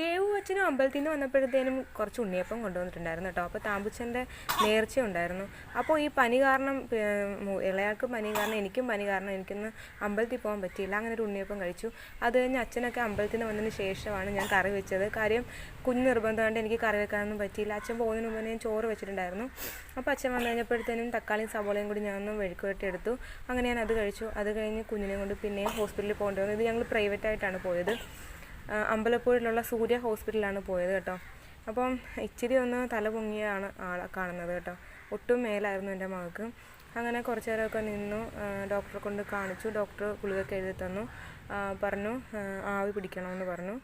ദേവു അച്ഛനും അമ്പലത്തിൽ നിന്ന് വന്നപ്പോഴത്തേനും കുറച്ച് ഉണ്ണിയപ്പം കൊണ്ടുവന്നിട്ടുണ്ടായിരുന്നു കേട്ടോ. അപ്പോൾ താമ്പുച്ചന്റെ നേർച്ച ഉണ്ടായിരുന്നു. അപ്പോൾ ഈ പനി കാരണം ഇളയാൾക്കും പനി കാരണം എനിക്കും പനി കാരണം എനിക്കൊന്ന് അമ്പലത്തിൽ പോകാൻ പറ്റിയില്ല. അങ്ങനെ ഒരു ഉണ്ണിയപ്പം കഴിച്ചു. അത് കഴിഞ്ഞ് അച്ഛനൊക്കെ അമ്പലത്തിൽ നിന്ന് വന്നതിന് ശേഷമാണ് ഞാൻ കറി വെച്ചത്. കാര്യം കുഞ്ഞ് നിർബന്ധം കൊണ്ട് എനിക്ക് കറി വെക്കാനൊന്നും പറ്റിയില്ല. അച്ഛൻ പോകുന്നതിന് മുമ്പ് ഞാൻ ചോറ് വെച്ചിട്ടുണ്ടായിരുന്നു. അപ്പോൾ അച്ഛൻ വന്നു കഴിഞ്ഞപ്പോഴത്തേനും തക്കാളിയും സവോളയും കൂടി ഞാനൊന്ന് ഒന്ന് വെഴുക്കുവരട്ടി എടുത്തു അങ്ങനെ ഞാൻ അത് കഴിച്ചു. അത് കഴിഞ്ഞ് കുഞ്ഞിനെ കൊണ്ട് പിന്നെയും ഹോസ്പിറ്റലിൽ പോകേണ്ടി വന്നു. ഇത് ഞങ്ങൾ പ്രൈവറ്റായിട്ടാണ് പോയത്. അമ്പലപ്പുഴയിലുള്ള സൂര്യ ഹോസ്പിറ്റലിലാണ് പോയത് കേട്ടോ. അപ്പം ഇച്ചിരി ഒന്ന് തല പൊങ്ങിയാണ് ആളെ കാണുന്നത് കേട്ടോ. ഒട്ടും മേലായിരുന്നു എന്റെ മകൾക്ക് അങ്ങനെ കുറച്ച് നേരമൊക്കെ നിന്നു ഡോക്ടറെ കൊണ്ട് കാണിച്ചു. ഡോക്ടർ ഗുളികയൊക്കെ എഴുതി തന്നു. പറഞ്ഞു ആവി പിടിക്കണമെന്ന് പറഞ്ഞു.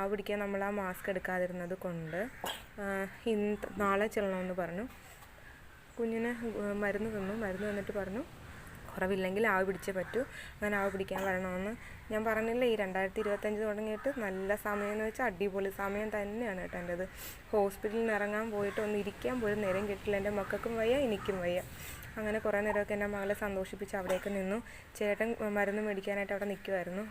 ആവി പിടിക്കാൻ നമ്മൾ ആ മാസ്ക് എടുക്കാതിരുന്നത് കൊണ്ട് ഇന്ന് നാളെ ചെല്ലണമെന്ന് പറഞ്ഞു. കുഞ്ഞിന് മരുന്ന് തന്നു. മരുന്ന് തന്നിട്ട് പറഞ്ഞു കുറവില്ലെങ്കിൽ ആവി പിടിച്ചേ പറ്റൂ. അങ്ങനെ ആവി പിടിക്കാൻ വരണമെന്ന് ഞാൻ പറഞ്ഞില്ല ഈ രണ്ടായിരത്തി ഇരുപത്തഞ്ച് തുടങ്ങിയിട്ട് നല്ല സമയം എന്ന് വെച്ചാൽ അടിപൊളി സമയം തന്നെയാണ് കേട്ടോ എന്റെത്. ഹോസ്പിറ്റലിൽ നിന്ന് ഇറങ്ങാൻ പോയിട്ട് ഒന്ന് ഇരിക്കാൻ പോലും നേരം കിട്ടില്ല. എന്റെ മക്കൾക്കും വയ്യ എനിക്കും വയ്യ. അങ്ങനെ കുറേ നേരമൊക്കെ എന്റെ മകളെ സന്തോഷിപ്പിച്ച് അവിടെയൊക്കെ നിന്നു. ചേട്ടൻ മരുന്ന് മേടിക്കാനായിട്ട് അവിടെ നിൽക്കുമായിരുന്നു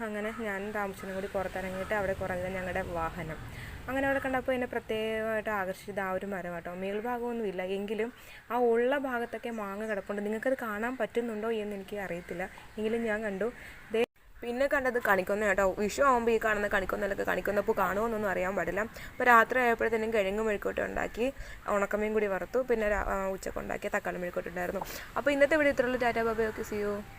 അങ്ങനെ ഞാൻ താമസിച്ചും കൂടി പുറത്തിറങ്ങിയിട്ട് അവിടെ കുറഞ്ഞ ഞങ്ങളുടെ വാഹനം. അങ്ങനെ അവിടെ കണ്ടപ്പോൾ എന്നെ പ്രത്യേകമായിട്ട് ആകർഷിച്ചത് ആ ഒരു മരം കേട്ടോ. മേൽഭാഗമൊന്നും ഇല്ല. എങ്കിലും ആ ഉള്ള ഭാഗത്തൊക്കെ മാങ്ങ കിടപ്പുണ്ട്. നിങ്ങൾക്കത് കാണാൻ പറ്റുന്നുണ്ടോ എന്ന് എനിക്ക് അറിയത്തില്ല. എങ്കിലും ഞാൻ കണ്ടു. ദേ പിന്നെ കണ്ടത് കണിക്കൊന്ന കേട്ടോ. വിഷു ആകുമ്പോൾ ഈ കാണുന്ന കണിക്കൊന്നലൊക്കെ കണിക്കൊന്നപ്പോൾ കാണുമെന്നൊന്നും അറിയാൻ പാടില്ല. അപ്പോൾ രാത്രി ആയപ്പോഴത്തേനും കിഴങ്ങ് മെഴുക്കോട്ട് ഉണ്ടാക്കി ഉണക്കമീൻ കൂടി വറുത്തു. പിന്നെ രാ- ആ, ഉച്ചയ്ക്ക് ഉണ്ടാക്കിയ തക്കാളി മെഴുക്കോട്ട് ഉണ്ടായിരുന്നു. അപ്പോൾ ഇന്നത്തെ വീഡിയോ ഇത്രയുള്ള ടാറ്റാ ബാബയൊക്കെ സിയോ